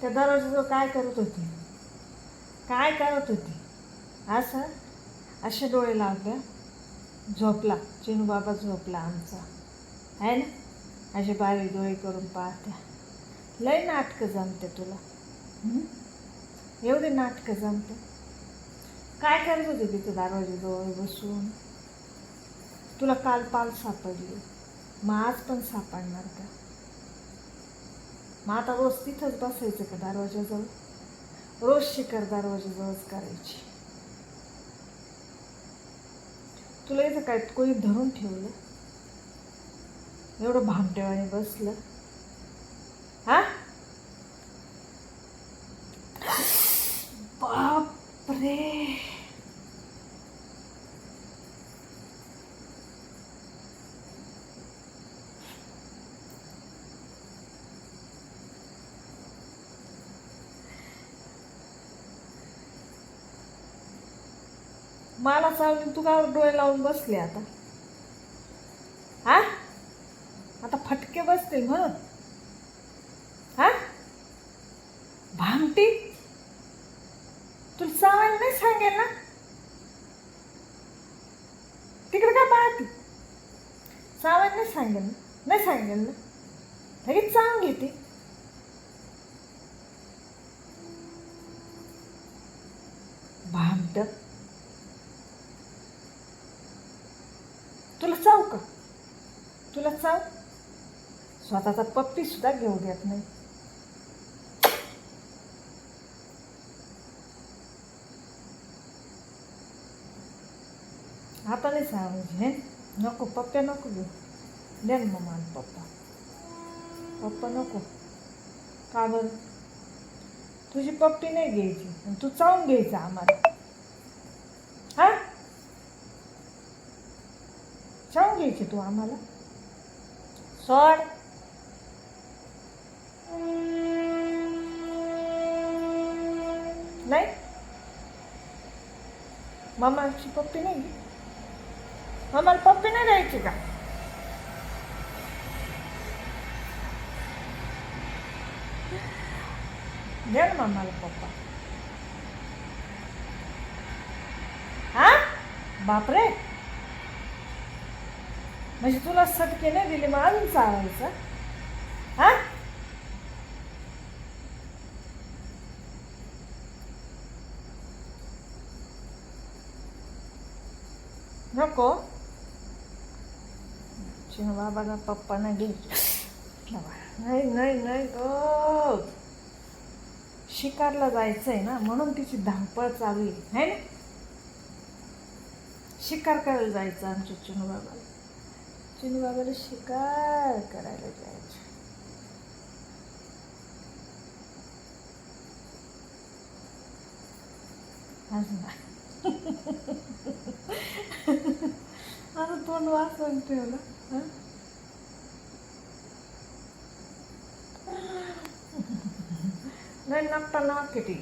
त्या दरवाजाजवळ काय करत होती? काय करत होती? असं असे डोळे लावल्या. झोपला. चिनू बाबा झोपला आमचा. आहे ना? असे बारीक डोळे करून पाहत्या. लय नाटकं जमते तुला. एवढे नाटकं जमते. काय करत होती तिथे डोळे बसून? तुला काल पाल सापडली. मग आज पण सापडणार का? मग आता रोज तिथंच बसायचं का दरवाजाजवळ? रोज शिकार दरवाजाजवळच करायची. तुला इथं काय कोणी धरून ठेवलं? एवढं भामटेवाने बसलं. हा? बापरे! मला चालून तू का डोळे लावून बसले आता. हा? आता फटके बसतील म्हणून. हा? भामटी? तुला चावायला नाही सांगेल ना? तिकडे का पाहते? चावायला नाही सांगेल ना? नाही सांगेल ना? लगेच चांग घेते. भामट? तुला चाव का? तुला चाव? स्वतःचा पप्पी सुद्धा घेऊ देत नाही. आता नाही सांगायचे म्हणजे, हे नको पप्प्या नको घेऊ. दे ना मग मान पप्पा. पप्पा नको. का बरं? तुझी पप्पी नाही घ्यायची. आणि तू चावून घ्यायचा आम्हाला हा चावून घ्यायची तू आम्हाला. सोड. नाही. मामाची पप्पी नाही. मामाला पप्पी नाही द्यायची का? द्या ना मामाला पप्पा. हा? बापरे. म्हणजे तुला सटके नाही दिले मग अजून चालायचं हा? नको. चिन बाबाला पप्पा नाही घ्यायचे नाही नाही नाही ग शिकारला जायचं आहे ना म्हणून तिची धावपळ चालू आहे ना? शिकार करायला जायचं आमच्या चिनू बाबाला चिनू वगैरे शिकार करायला जायचं. आता तोंड वाचून ठेवलं हं? नाही नकटा नाव किती?